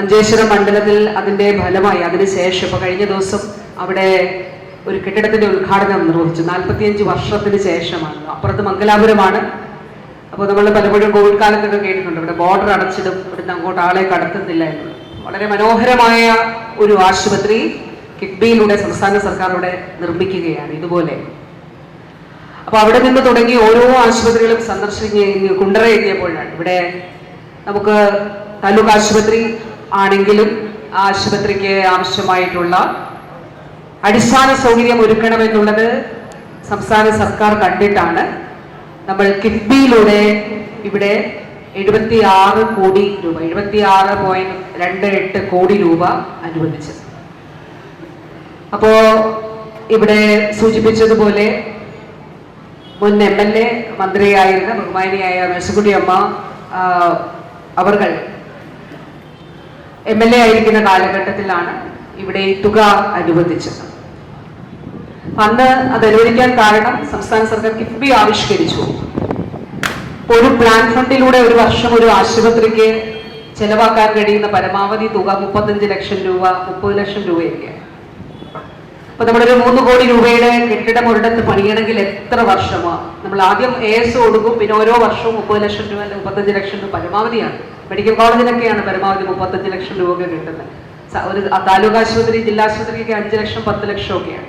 മഞ്ചേശ്വരം മണ്ഡലത്തിൽ അതിന്റെ ഫലമായി അതിനുശേഷം ഇപ്പൊ കഴിഞ്ഞ ദിവസം അവിടെ ഒരു കെട്ടിടത്തിന്റെ ഉദ്ഘാടനം നിർവഹിച്ചു. നാൽപ്പത്തിയഞ്ച് വർഷത്തിന് ശേഷമാണ്. അപ്പുറത്ത് മംഗലാപുരമാണ്. അപ്പോൾ നമ്മൾ പലപ്പോഴും കോവിഡ് കാലത്തൊക്കെ കേട്ടിട്ടുണ്ട്. ഇവിടെ ബോർഡർ അടച്ചിടും. ഇവിടുന്ന് അങ്ങോട്ട് ആളെ കടത്തുന്നില്ല എന്നുള്ളത് വളരെ മനോഹരമായ ഒരു ആശുപത്രി കിഡ്ബിയിലൂടെ സംസ്ഥാന സർക്കാർ ഇവിടെ നിർമ്മിക്കുകയാണ് ഇതുപോലെ. അപ്പോൾ അവിടെ നിന്ന് തുടങ്ങി ഓരോ ആശുപത്രികളും സന്ദർശിച്ച് കുണ്ടറ എത്തിയപ്പോഴാണ്. ഇവിടെ നമുക്ക് താലൂക്ക് ആശുപത്രി ആണെങ്കിലും ആശുപത്രിക്ക് ആവശ്യമായിട്ടുള്ള അടിസ്ഥാന സൗകര്യം ഒരുക്കണമെന്നുള്ളത് സംസ്ഥാന സർക്കാർ കണ്ടിട്ടാണ്. നമ്മൾ കിഫ്ബിയിലൂടെ ഇവിടെ എഴുപത്തി ആറ് കോടി രൂപ എഴുപത്തി ആറ് പോയിന്റ് രണ്ട് എട്ട് കോടി രൂപ അനുവദിച്ചത് അപ്പോ ഇവിടെ സൂചിപ്പിച്ചതുപോലെ മുൻ എം എൽ എ മന്ത്രിയായിരുന്ന ബഹുമാനിയായ മേഴ്സിക്കുട്ടി അവർകൾ എം എൽ എ ആയിരിക്കുന്ന കാലഘട്ടത്തിലാണ് ഇവിടെ ഈ തുക അനുവദിച്ചത്. അന്ന് അത് അനുവദിക്കാൻ കാരണം സംസ്ഥാന സർക്കാർ കിഫ്ബി ആവിഷ്കരിച്ചു. ഒരു പ്ലാൻ ഫണ്ടിലൂടെ ഒരു വർഷം ഒരു ആശുപത്രിക്ക് ചെലവാക്കാൻ കഴിയുന്ന പരമാവധി തുക മുപ്പത്തഞ്ച് ലക്ഷം രൂപ മുപ്പത് ലക്ഷം രൂപയൊക്കെയാണ് അപ്പൊ ഒരു മൂന്ന് കോടി രൂപയുടെ കെട്ടിടം ഒരിടത്ത് പണിയണമെങ്കിൽ എത്ര വർഷമാണ് നമ്മൾ ആദ്യം എ എസ് കൊടുക്കും പിന്നെ ഓരോ വർഷവും മുപ്പത് ലക്ഷം രൂപ അല്ലെങ്കിൽ മുപ്പത്തഞ്ച് ലക്ഷം രൂപ പരമാവധിയാണ്. മെഡിക്കൽ കോളേജിലൊക്കെയാണ് പരമാവധി മുപ്പത്തഞ്ച് ലക്ഷം രൂപ കിട്ടുന്നത്. ഒരു താലൂക്ക് ആശുപത്രി ജില്ലാ ആശുപത്രിക്ക് അഞ്ച് ലക്ഷം പത്ത് ലക്ഷം ഒക്കെയാണ്.